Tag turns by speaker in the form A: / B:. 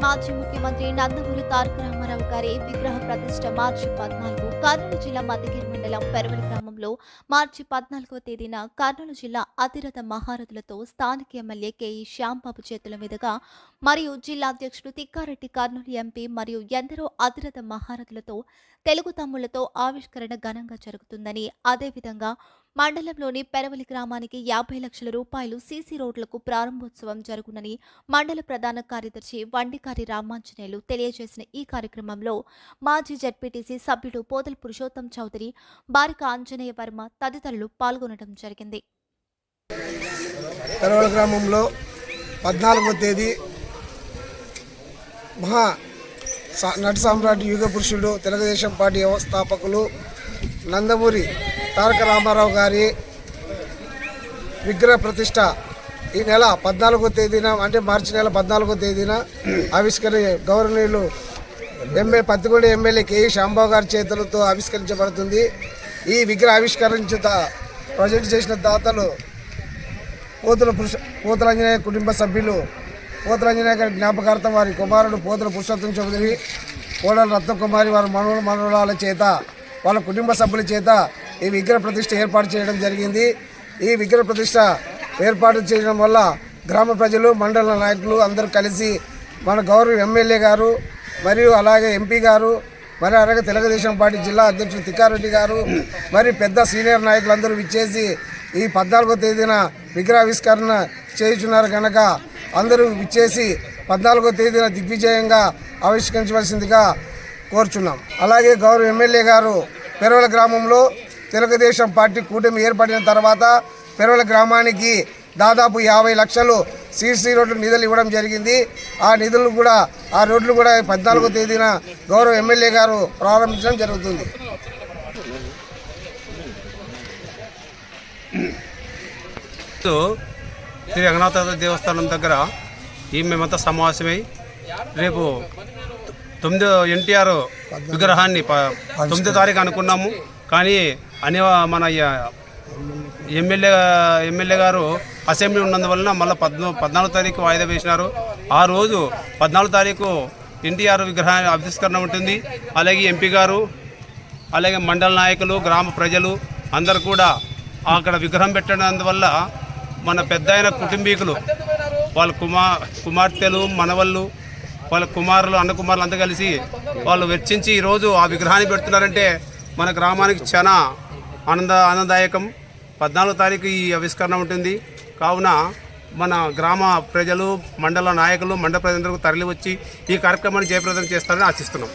A: మాజీ ముఖ్యమంత్రి నందమూరి తారక రామారావు గారి విగ్రహ ప్రతిష్ట మార్చి పద్నాలుగు కర్నూలు జిల్లా మధ్యగిరి మండలం పెరవలి గ్రామంలో మార్చి పద్నాలుగో తేదీన కర్నూలు జిల్లా అతిరథ మహారథులతో స్థానిక ఎమ్మెల్యే కేఈ శ్యాంబాబు చేతుల మీదుగా మరియు జిల్లా అధ్యక్షుడు తిక్కారెడ్డి కర్నూలు ఎంపీ మరియు ఎందరో అతిరథ మహారథులతో తెలుగు తమ్ముళ్ళతో ఆవిష్కరణ ఘనంగా జరుగుతుందని అదేవిధంగా మండలంలోని పెరవలి గ్రామానికి యాభై లక్షల రూపాయలు సీసీ రోడ్లకు ప్రారంభోత్సవం జరుగునని మండల ప్రధాన కార్యదర్శి వండికారి రామాంజనేయులు తెలియజేసిన ఈ కార్యక్రమంలో మాజీ జడ్పీటీసీ సభ్యుడు పోతల పురుషోత్తం చౌదరి బారిక ఆంజనేయ వర్మ తదితరులు పాల్గొనడం జరిగింది.
B: పెరవల గ్రామంలో పద్నాలుగో తేదీ మహా సా- నట సామ్రాట్ యుగ పురుషుడు తెలుగుదేశం పార్టీ వ్యవస్థాపకులు నందమూరి తారక రామారావు గారి విగ్రహ ప్రతిష్ట ఈ నెల పద్నాలుగో తేదీన అంటే మార్చి నెల పద్నాలుగో తేదీన ఆవిష్కరి గౌరవనీయులు ఎంఏ పత్తిగూడ ఎమ్మెల్యే కేఈ శాంబాబు గారి చేతులతో ఆవిష్కరించబడుతుంది. ఈ విగ్రహ ఆవిష్కరించుత ప్రజెంట్ చేసిన దాతలు పోతుల పురుష పోతులంజనేయ కుటుంబ సభ్యులు పోతులంజనేయ గారి జ్ఞాపకార్థం వారి కుమారుడు పోతుల పురుషోత్తం చౌదరి కోడల రత్నకుమారి వారి మనవల మనవరాల చేత వాళ్ళ కుటుంబ సభ్యుల చేత ఈ విగ్రహ ప్రతిష్ట ఏర్పాటు చేయడం జరిగింది. ఈ విగ్రహ ప్రతిష్ట ఏర్పాటు చేయడం వల్ల గ్రామ ప్రజలు మండల నాయకులు అందరూ కలిసి మన గౌరవ ఎమ్మెల్యే గారు మరియు అలాగే ఎంపీ గారు మరి అలాగే తెలుగుదేశం పార్టీ జిల్లా అధ్యక్షుడు తిక్కారెడ్డి గారు మరి పెద్ద సీనియర్ నాయకులందరూ విచ్చేసి ఈ పద్నాలుగో తేదీన విగ్రహావిష్కరణ చేయుచున్నారు కనుక అందరూ విచ్చేసి పద్నాలుగో తేదీన దిగ్విజయంగా ఆవిష్కరించవలసిందిగా కోరుచున్నాం. అలాగే గౌరవ ఎమ్మెల్యే గారు పెరవల గ్రామంలో తెలుగుదేశం పార్టీ కూటమి ఏర్పడిన తర్వాత పెరవల గ్రామానికి దాదాపు యాభై లక్షలు సీసీ రోడ్లు నిధులు ఇవ్వడం జరిగింది. ఆ నిధులు కూడా ఆ రోడ్లు కూడా పద్నాలుగో తేదీన గౌరవ ఎమ్మెల్యే గారు ప్రారంభించడం జరుగుతుంది.
C: శ్రీ రంగనాథ దేవస్థానం దగ్గర ఈ మేమంతా సమావేశమై రేపు తొమ్మిదో ఎన్టీఆర్ విగ్రహాన్ని ప- తొమ్మిదో తారీఖు అనుకున్నాము. కానీ అని మన ఎమ్మెల్యే ఎమ్మెల్యే గారు అసెంబ్లీ ఉన్నందువలన మళ్ళీ పద్నా పద్నాలుగు తారీఖు వాయిదా వేసినారు. ఆ రోజు పద్నాలుగు తారీఖు ఎన్టీఆర్ విగ్రహ ఆవిష్కరణ ఉంటుంది. అలాగే ఎంపీ గారు అలాగే మండల నాయకులు గ్రామ ప్రజలు అందరు కూడా అక్కడ విగ్రహం పెట్టినందువల్ల మన పెద్ద కుటుంబీకులు వాళ్ళ కుమా కుమార్తెలు మనవళ్ళు వాళ్ళ కుమారులు అన్న కుమారులు అంతా కలిసి వాళ్ళు వెచ్చించి ఈరోజు ఆ విగ్రహాన్ని పెడుతున్నారంటే మన గ్రామానికి చాలా ఆనంద ఆనందదాయకం. పద్నాలుగో తారీఖు ఈ ఆవిష్కరణ ఉంటుంది. కావున మన గ్రామ ప్రజలు మండల నాయకులు మండల ప్రజలందరూ తరలి వచ్చి ఈ కార్యక్రమాన్ని జయప్రదం చేస్తారని ఆశిస్తున్నాం.